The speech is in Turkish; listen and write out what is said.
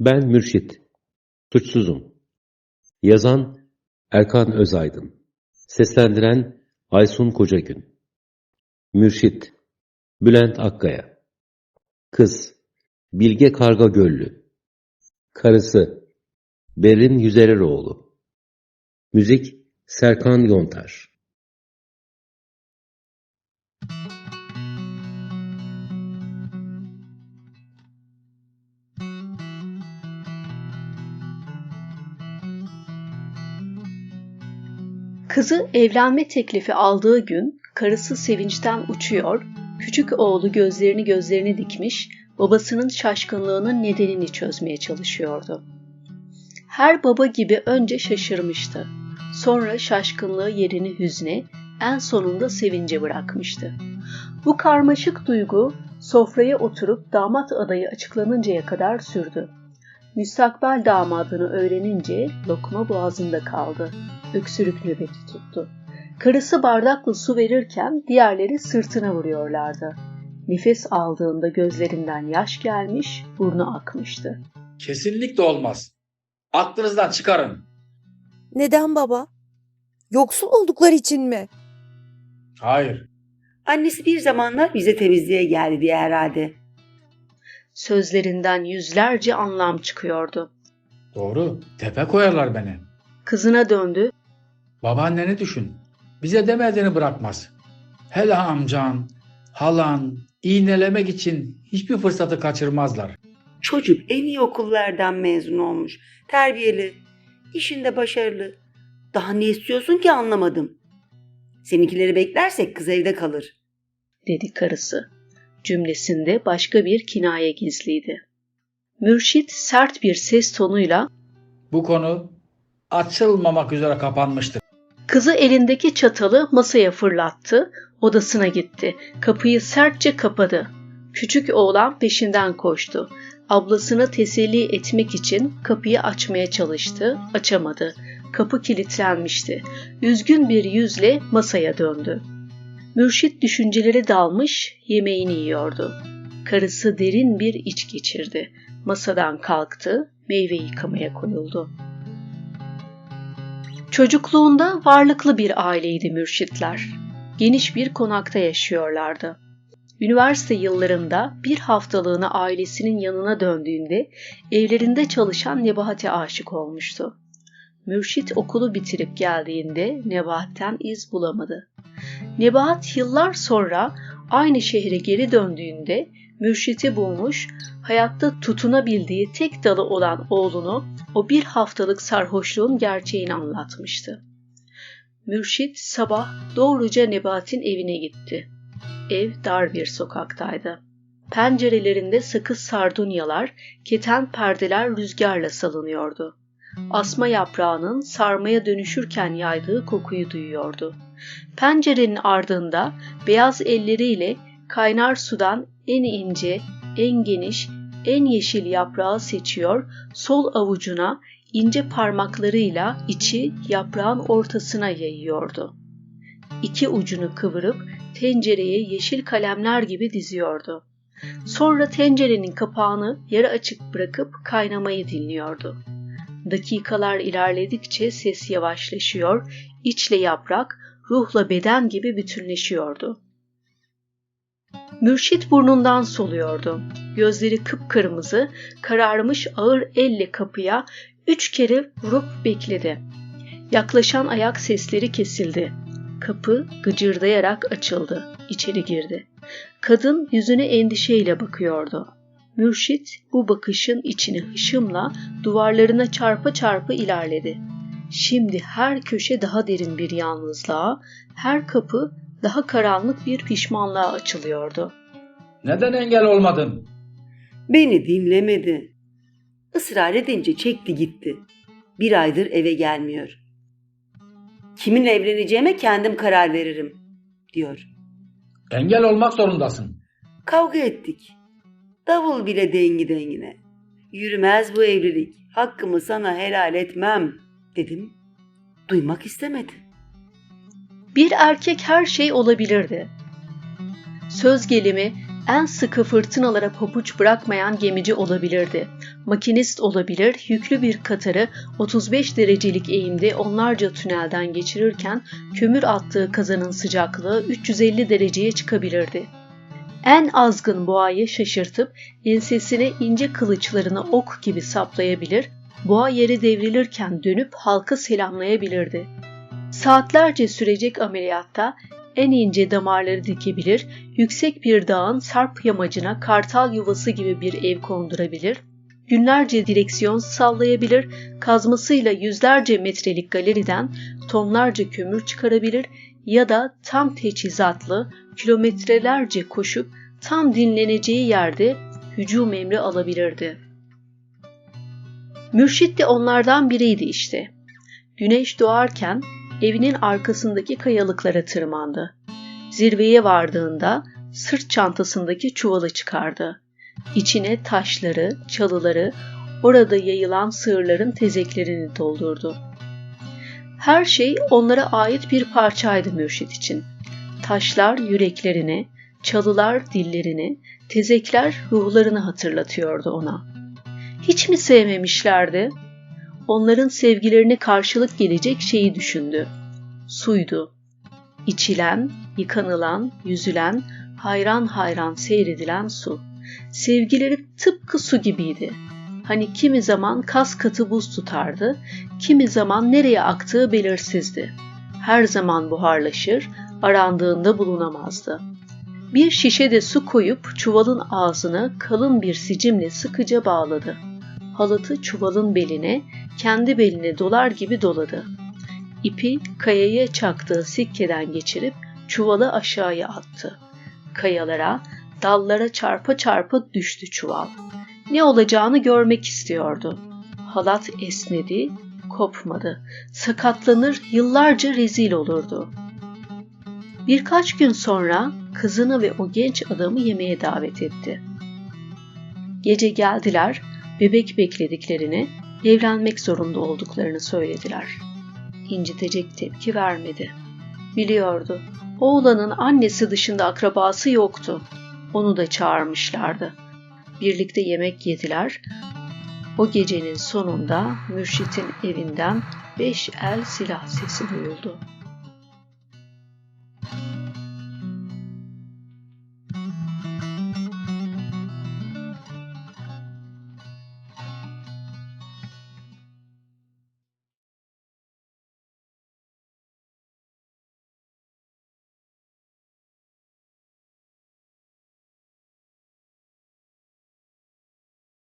Ben Mürşit. Suçsuzum. Yazan Erkan Özaydın. Seslendiren Aysun Kocagün. Mürşit Bülent Akkaya. Kız Bilge Karga Göllü. Karısı Berin Yüzereroğlu. Müzik Serkan Yontar. Kızı evlenme teklifi aldığı gün karısı sevinçten uçuyor, küçük oğlu gözlerini gözlerine dikmiş, babasının şaşkınlığının nedenini çözmeye çalışıyordu. Her baba gibi önce şaşırmıştı. Sonra şaşkınlığı yerini hüzne, en sonunda sevince bırakmıştı. Bu karmaşık duygu sofraya oturup damat adayı açıklanıncaya kadar sürdü. Müstakbel damadını öğrenince lokma boğazında kaldı. Öksürük nöbeti tuttu. Karısı bardakla su verirken diğerleri sırtına vuruyorlardı. Nefes aldığında gözlerinden yaş gelmiş, burnu akmıştı. Kesinlikle olmaz. Aklınızdan çıkarın. Neden baba? Yoksul oldukları için mi? Hayır. Annesi bir zamanlar bize temizliğe geldi diye herhalde. Sözlerinden yüzlerce anlam çıkıyordu. Doğru. Tepe koyarlar beni. Kızına döndü, Babaanneni düşün. Bize demediğini bırakmaz. Hele amcan, halan, iğnelemek için hiçbir fırsatı kaçırmazlar. Çocuk en iyi okullardan mezun olmuş. Terbiyeli, işinde başarılı. Daha ne istiyorsun ki anlamadım. Seninkileri beklersek kız evde kalır. dedi karısı. Cümlesinde başka bir kinaye gizliydi. Mürşit sert bir ses tonuyla Bu konu açılmamak üzere kapanmıştır. Kızı elindeki çatalı masaya fırlattı, odasına gitti. Kapıyı sertçe kapadı. Küçük oğlan peşinden koştu. Ablasını teselli etmek için kapıyı açmaya çalıştı, açamadı. Kapı kilitlenmişti. Üzgün bir yüzle masaya döndü. Mürşit düşüncelere dalmış, yemeğini yiyordu. Karısı derin bir iç geçirdi. Masadan kalktı, meyve yıkamaya koyuldu. Çocukluğunda varlıklı bir aileydi Mürşitler. Geniş bir konakta yaşıyorlardı. Üniversite yıllarında bir haftalığına ailesinin yanına döndüğünde evlerinde çalışan Nebahat'e aşık olmuştu. Mürşit okulu bitirip geldiğinde Nebahat'ten iz bulamadı. Nebahat yıllar sonra aynı şehre geri döndüğünde Mürşit'i bulmuş, hayatta tutunabildiği tek dalı olan oğlunu o bir haftalık sarhoşluğun gerçeğini anlatmıştı. Mürşit sabah doğruca Nebat'in evine gitti. Ev dar bir sokaktaydı. Pencerelerinde sakız sardunyalar, keten perdeler rüzgarla salınıyordu. Asma yaprağının sarmaya dönüşürken yaydığı kokuyu duyuyordu. Pencerenin ardında beyaz elleriyle kaynar sudan en ince, en geniş, en yeşil yaprağı seçiyor, sol avucuna ince parmaklarıyla içi yaprağın ortasına yayıyordu. İki ucunu kıvırıp tencereye yeşil kalemler gibi diziyordu. Sonra tencerenin kapağını yarı açık bırakıp kaynamayı dinliyordu. Dakikalar ilerledikçe ses yavaşlaşıyor, içle yaprak, ruhla beden gibi bütünleşiyordu. Mürşit burnundan soluyordu. Gözleri kıpkırmızı, kararmış ağır elle kapıya üç kere vurup bekledi. Yaklaşan ayak sesleri kesildi. Kapı gıcırdayarak açıldı. İçeri girdi. Kadın yüzüne endişeyle bakıyordu. Mürşit bu bakışın içine hışımla duvarlarına çarpa çarpa ilerledi. Şimdi her köşe daha derin bir yalnızlığa, her kapı daha karanlık bir pişmanlığa açılıyordu. Neden engel olmadın? Beni dinlemedi. Israr edince çekti gitti. Bir aydır eve gelmiyor. Kiminle evleneceğime kendim karar veririm, diyor. Engel olmak zorundasın. Kavga ettik. Davul bile dengi dengine. Yürümez bu evlilik. Hakkımı sana helal etmem, dedim. Duymak istemedi. Bir erkek her şey olabilirdi. Söz gelimi En sıkı fırtınalara pabuç bırakmayan gemici olabilirdi. Makinist olabilir, yüklü bir katarı 35 derecelik eğimde onlarca tünelden geçirirken kömür attığı kazanın sıcaklığı 350 dereceye çıkabilirdi. En azgın boğayı şaşırtıp ensesine ince kılıçlarını ok gibi saplayabilir, boğa yeri devrilirken dönüp halkı selamlayabilirdi. Saatlerce sürecek ameliyatta en ince damarları dikebilir, yüksek bir dağın sarp yamacına kartal yuvası gibi bir ev kondurabilir, günlerce direksiyon sallayabilir, kazmasıyla yüzlerce metrelik galeriden tonlarca kömür çıkarabilir ya da tam teçhizatlı kilometrelerce koşup tam dinleneceği yerde hücum emri alabilirdi. Mürşit de onlardan biriydi işte. Güneş doğarken evinin arkasındaki kayalıklara tırmandı. Zirveye vardığında sırt çantasındaki çuvalı çıkardı. İçine taşları, çalıları, orada yayılan sığırların tezeklerini doldurdu. Her şey onlara ait bir parçaydı mürşit için. Taşlar yüreklerini, çalılar dillerini, tezekler ruhlarını hatırlatıyordu ona. Hiç mi sevmemişlerdi? Onların sevgilerine karşılık gelecek şeyi düşündü. Suydu. İçilen, yıkanılan, yüzülen, hayran hayran seyredilen su. Sevgileri tıpkı su gibiydi. Hani kimi zaman kas katı buz tutardı, kimi zaman nereye aktığı belirsizdi. Her zaman buharlaşır, arandığında bulunamazdı. Bir şişede su koyup çuvalın ağzını kalın bir sicimle sıkıca bağladı. Halatı çuvalın beline, kendi beline dolar gibi doladı. İpi kayaya çaktığı sikkeden geçirip çuvalı aşağıya attı. Kayalara, dallara çarpa çarpa düştü çuval. Ne olacağını görmek istiyordu. Halat esnedi, kopmadı. Sakatlanır, yıllarca rezil olurdu. Birkaç gün sonra kızını ve o genç adamı yemeğe davet etti. Gece geldiler, bebek beklediklerini, evlenmek zorunda olduklarını söylediler. İncitecek tepki vermedi. Biliyordu. Oğlanın annesi dışında akrabası yoktu. Onu da çağırmışlardı. Birlikte yemek yediler. O gecenin sonunda Mürşit'in evinden beş el silah sesi duyuldu.